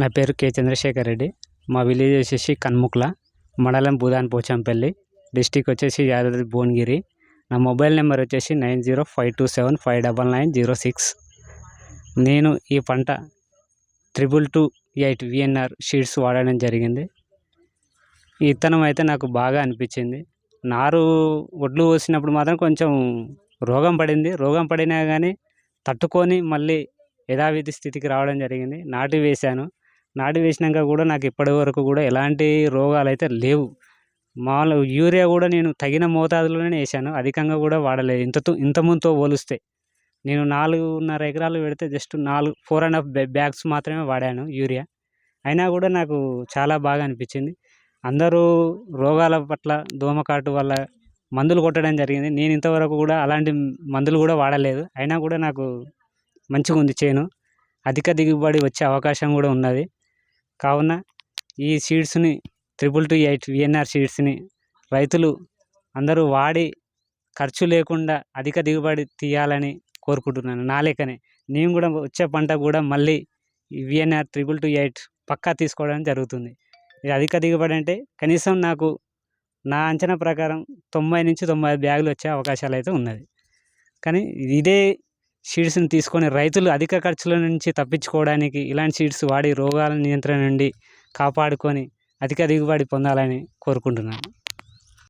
నా పేరు కే చంద్రశేఖర్ రెడ్డి. మా విలేజ్ వచ్చేసి కన్ముక్ల మండలం భూదాన్ పోచంపల్లి డిస్టిక్ వచ్చేసి యాదాద్రి భువనగిరి. నా మొబైల్ నెంబర్ వచ్చేసి nine zero five two seven five double nine zero six. నేను ఈ పంట triple two eight VNR sheets వాడడం జరిగింది. ఈ విత్తనం అయితే నాకు బాగా అనిపించింది. నారు ఒడ్లు పోసినప్పుడు మాత్రం కొంచెం రోగం పడింది. రోగం పడినా కానీ తట్టుకొని మళ్ళీ యథావిధి స్థితికి రావడం జరిగింది. నాటు వేశాను. నాటు వేసినాక కూడా నాకు ఇప్పటి వరకు కూడా ఎలాంటి రోగాలు అయితే లేవు. మామూలు యూరియా కూడా నేను తగిన మోతాదులోనే వేసాను. అధికంగా కూడా వాడలేదు. ఇంతతో ఇంత ముందుతో పోలిస్తే నేను నాలుగున్నర ఎకరాలు పెడితే జస్ట్ నాలుగు ఫోర్ అండ్ హాఫ్ బ్యాగ్స్ మాత్రమే వాడాను యూరియా. అయినా కూడా నాకు చాలా బాగా అనిపించింది. అందరూ రోగాల పట్ల దోమకాటు వల్ల మందులు కొట్టడం జరిగింది. నేను ఇంతవరకు కూడా అలాంటి మందులు కూడా వాడలేదు. అయినా కూడా నాకు మంచిగా ఉంది చేను. అధిక దిగుబడి వచ్చే అవకాశం కూడా ఉన్నది. కావున ఈ సీడ్స్ని త్రిబుల్ టూ ఎయిట్ విఎన్ఆర్ సీడ్స్ని రైతులు అందరూ వాడి ఖర్చు లేకుండా అధిక దిగుబడి తీయాలని కోరుకుంటున్నాను. నా లెక్కనే నేను కూడా వచ్చే పంట కూడా మళ్ళీ విఎన్ఆర్ త్రిబుల్ టూ ఎయిట్ పక్కా తీసుకోవడం జరుగుతుంది. ఇది అధిక దిగుబడి అంటే కనీసం నాకు నా అంచనా ప్రకారం తొంభై నుంచి తొంభై ఐదు బ్యాగులు వచ్చే అవకాశాలు అయితే ఉన్నది. కానీ ఇదే సీడ్స్ని తీసుకొని రైతులు అధిక ఖర్చుల నుంచి తప్పించుకోవడానికి ఇలాంటి సీడ్స్ వాడి రోగాల నియంత్రణ నుండి కాపాడుకొని అధిక దిగుబడి పొందాలని కోరుకుంటున్నాను.